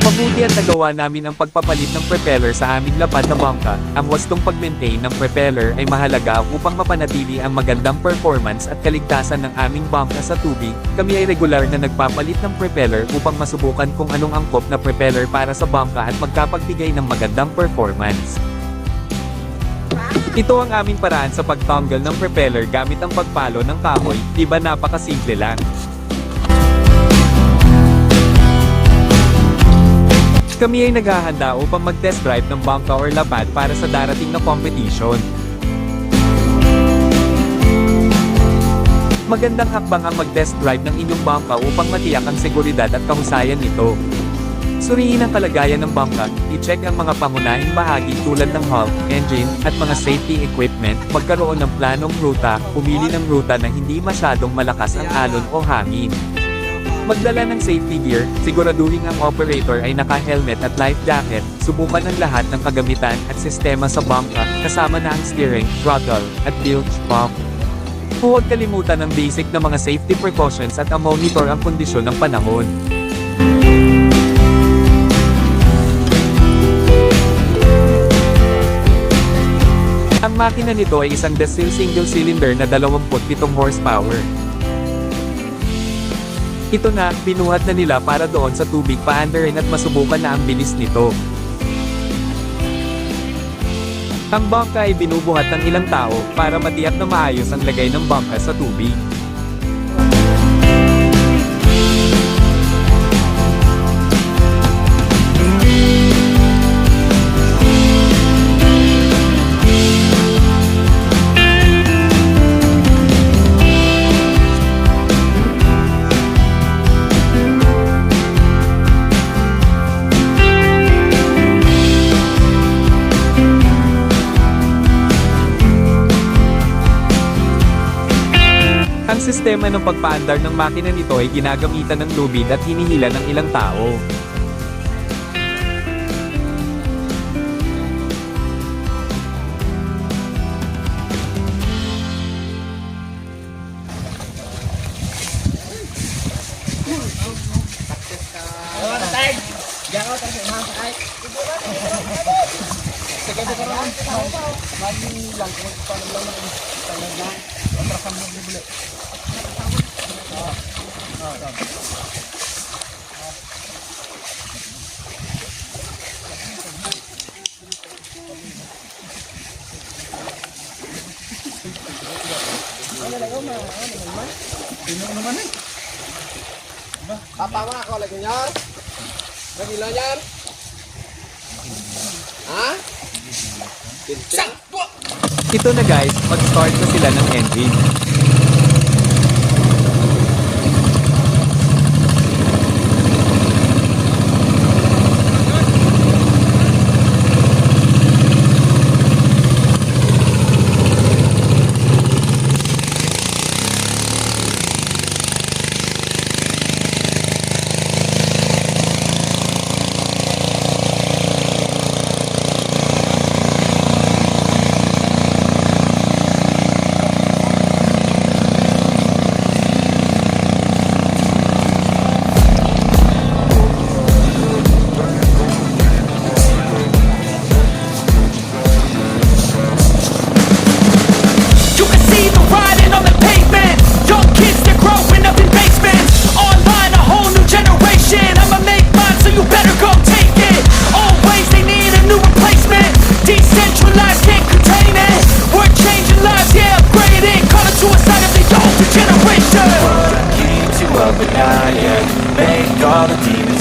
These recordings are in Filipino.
Mabuti at nagawa namin ang pagpapalit ng propeller sa aming lapad na bangka. Ang wastong pag-maintain ng propeller ay mahalaga upang mapanatili ang magandang performance at kaligtasan ng aming bangka sa tubig. Kami ay regular na nagpapalit ng propeller upang masubukan kung anong angkop na propeller para sa bangka at magkapagbigay ng magandang performance. Ito ang aming paraan sa pagtanggal ng propeller gamit ang pagpalo ng kahoy, di ba napakasimple lang. Kami ay naghahanda upang mag-test drive ng bangka or lapad para sa darating na competition. Magandang hakbang ang mag-test drive ng inyong bangka upang matiyak ang seguridad at kahusayan nito. Suriin ang kalagayan ng bangka, i-check ang mga pangunahing bahagi tulad ng hull, engine, at mga safety equipment, magkaroon ng planong ruta, pumili ng ruta na hindi masyadong malakas ang alon o hangin. Magdala ng safety gear, siguraduhin ang operator ay naka-helmet at life jacket, subukan ang lahat ng kagamitan at sistema sa bangka, kasama na ang steering, throttle, at bilge pump. Huwag kalimutan ang basic na mga safety precautions at ang monitor ang kondisyon ng panahon. Makina nito ay isang diesel single cylinder na 27 horsepower. Ito na, binuhat na nila para doon sa tubig paandarin at masubukan na ang bilis nito. Ang bangka ay binubuhat ng ilang tao para matiyak na maayos ang lagay ng bangka sa tubig. Ang sistema ng pagpaandar ng makina nito ay ginagamitan ng lubid at hinihila ng ilang tao. Apa mak kau lagi nyar? Lagi nyar? Sang! Ito na guys, mag-start na sila ng engine.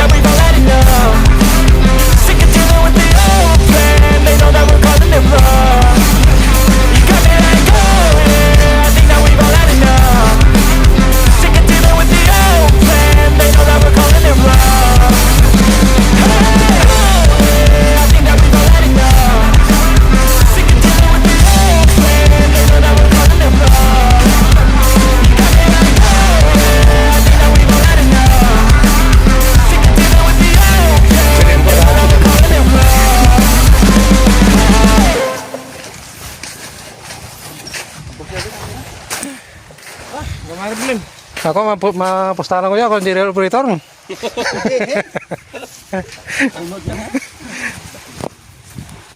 that we've already done Ako, mapu- mapustahan ko yan kung hindi real operator.